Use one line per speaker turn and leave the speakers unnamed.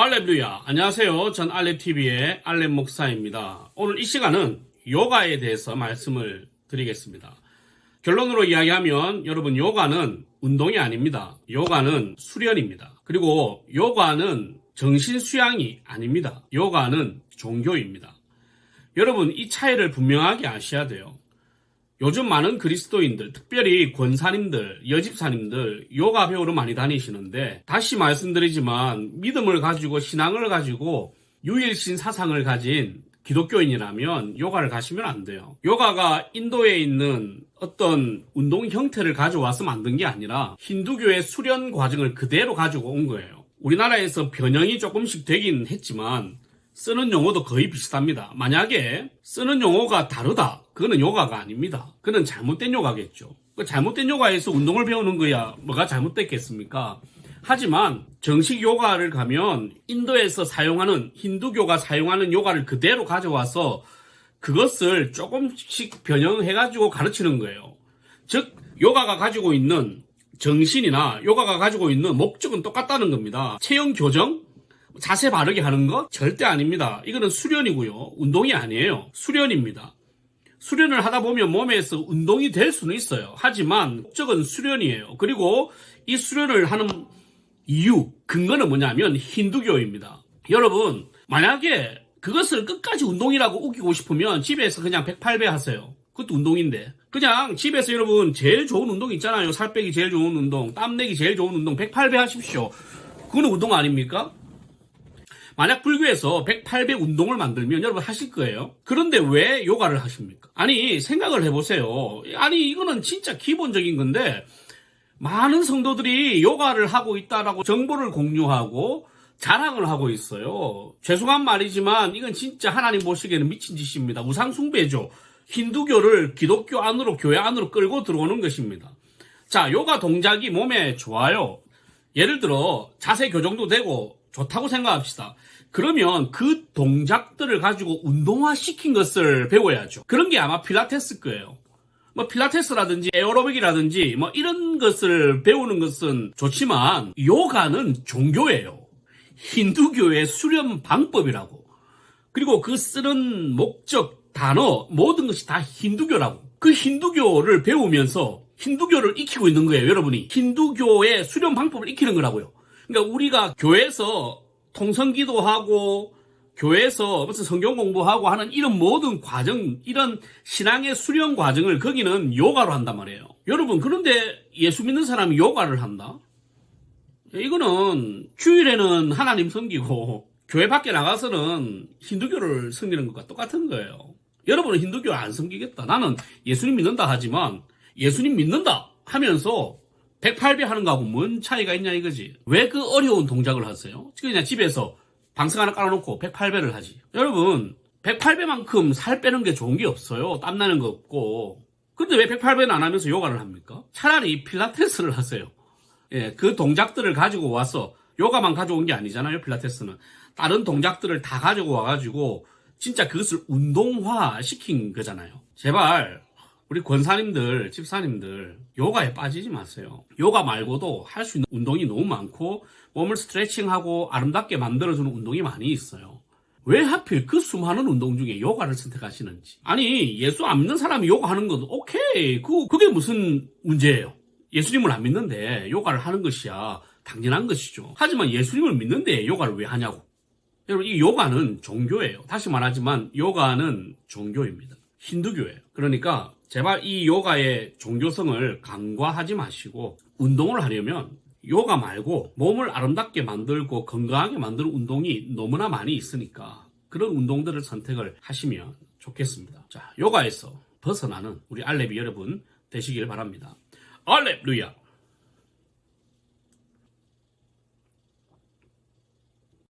알렙루야. 안녕하세요. 전 알렙TV의 알렙 목사입니다. 오늘 이 시간은 요가에 대해서 말씀을 드리겠습니다. 결론으로 이야기하면 여러분 요가는 운동이 아닙니다. 요가는 수련입니다. 그리고 요가는 정신 수양이 아닙니다. 요가는 종교입니다. 여러분 이 차이를 분명하게 아셔야 돼요. 요즘 많은 그리스도인들, 특별히 권사님들, 여집사님들, 요가 배우러 많이 다니시는데, 다시 말씀드리지만, 믿음을 가지고, 신앙을 가지고, 유일신 사상을 가진 기독교인이라면, 요가를 가시면 안 돼요. 요가가 인도에 있는 어떤 운동 형태를 가져와서 만든 게 아니라, 힌두교의 수련 과정을 그대로 가지고 온 거예요. 우리나라에서 변형이 조금씩 되긴 했지만, 쓰는 용어도 거의 비슷합니다. 만약에 쓰는 용어가 다르다. 그거는 요가가 아닙니다. 그는 잘못된 요가겠죠. 그 잘못된 요가에서 운동을 배우는 거야 뭐가 잘못됐겠습니까? 하지만 정식 요가를 가면 인도에서 사용하는 힌두교가 사용하는 요가를 그대로 가져와서 그것을 조금씩 변형해 가지고 가르치는 거예요. 즉 요가가 가지고 있는 정신이나 요가가 가지고 있는 목적은 똑같다는 겁니다. 체형 교정, 자세 바르게 하는 것 절대 아닙니다. 이거는 수련이고요. 운동이 아니에요. 수련입니다. 수련을 하다 보면 몸에서 운동이 될 수는 있어요. 하지만 목적은 수련이에요. 그리고 이 수련을 하는 이유, 근거는 뭐냐면 힌두교입니다. 여러분, 만약에 그것을 끝까지 운동이라고 우기고 싶으면 집에서 그냥 108배 하세요. 그것도 운동인데. 그냥 집에서 여러분 제일 좋은 운동 있잖아요. 살 빼기 제일 좋은 운동, 땀 내기 제일 좋은 운동 108배 하십시오. 그거는 운동 아닙니까? 만약 불교에서 108배 운동을 만들면 여러분 하실 거예요. 그런데 왜 요가를 하십니까? 아니, 생각을 해보세요. 아니, 이거는 진짜 기본적인 건데, 많은 성도들이 요가를 하고 있다라고 정보를 공유하고 자랑을 하고 있어요. 죄송한 말이지만 이건 진짜 하나님 보시기에는 미친 짓입니다. 우상숭배죠. 힌두교를 기독교 안으로, 교회 안으로 끌고 들어오는 것입니다. 자, 요가 동작이 몸에 좋아요. 예를 들어 자세 교정도 되고 좋다고 생각합시다. 그러면 그 동작들을 가지고 운동화 시킨 것을 배워야죠. 그런 게 아마 필라테스 거예요. 뭐 필라테스라든지 에어로빅이라든지 뭐 이런 것을 배우는 것은 좋지만 요가는 종교예요. 힌두교의 수련 방법이라고. 그리고 그 쓰는 목적, 단어, 모든 것이 다 힌두교라고. 그 힌두교를 배우면서 힌두교를 익히고 있는 거예요, 여러분이. 힌두교의 수련 방법을 익히는 거라고요. 그러니까 우리가 교회에서 통성기도 하고 교회에서 무슨 성경 공부하고 하는 이런 모든 과정, 이런 신앙의 수련 과정을 거기는 요가로 한단 말이에요. 여러분, 그런데 예수 믿는 사람이 요가를 한다? 이거는 주일에는 하나님 섬기고 교회 밖에 나가서는 힌두교를 섬기는 것과 똑같은 거예요. 여러분은 힌두교 안 섬기겠다. 나는 예수님 믿는다 하지만 예수님 믿는다 하면서 108배 하는 거하고 뭔 차이가 있냐 이거지. 왜 그 어려운 동작을 하세요? 그냥 집에서 방석 하나 깔아놓고 108배를 하지. 여러분, 108배만큼 살 빼는 게 좋은 게 없어요. 땀나는 거 없고. 근데 왜 108배는 안 하면서 요가를 합니까? 차라리 필라테스를 하세요. 예, 그 동작들을 가지고 와서 요가만 가져온 게 아니잖아요, 필라테스는. 다른 동작들을 다 가지고 와가지고 진짜 그것을 운동화 시킨 거잖아요. 제발 우리 권사님들, 집사님들 요가에 빠지지 마세요. 요가 말고도 할 수 있는 운동이 너무 많고 몸을 스트레칭하고 아름답게 만들어주는 운동이 많이 있어요. 왜 하필 그 수많은 운동 중에 요가를 선택하시는지. 아니 예수 안 믿는 사람이 요가 하는 것도 오케이. 그 그게 무슨 문제예요? 예수님을 안 믿는데 요가를 하는 것이야 당연한 것이죠. 하지만 예수님을 믿는데 요가를 왜 하냐고. 여러분 이 요가는 종교예요. 다시 말하지만 요가는 종교입니다. 힌두교예요. 그러니까 제발 이 요가의 종교성을 간과하지 마시고 운동을 하려면 요가 말고 몸을 아름답게 만들고 건강하게 만드는 운동이 너무나 많이 있으니까 그런 운동들을 선택을 하시면 좋겠습니다. 자, 요가에서 벗어나는 우리 알렙이 여러분 되시길 바랍니다. 알렙루야!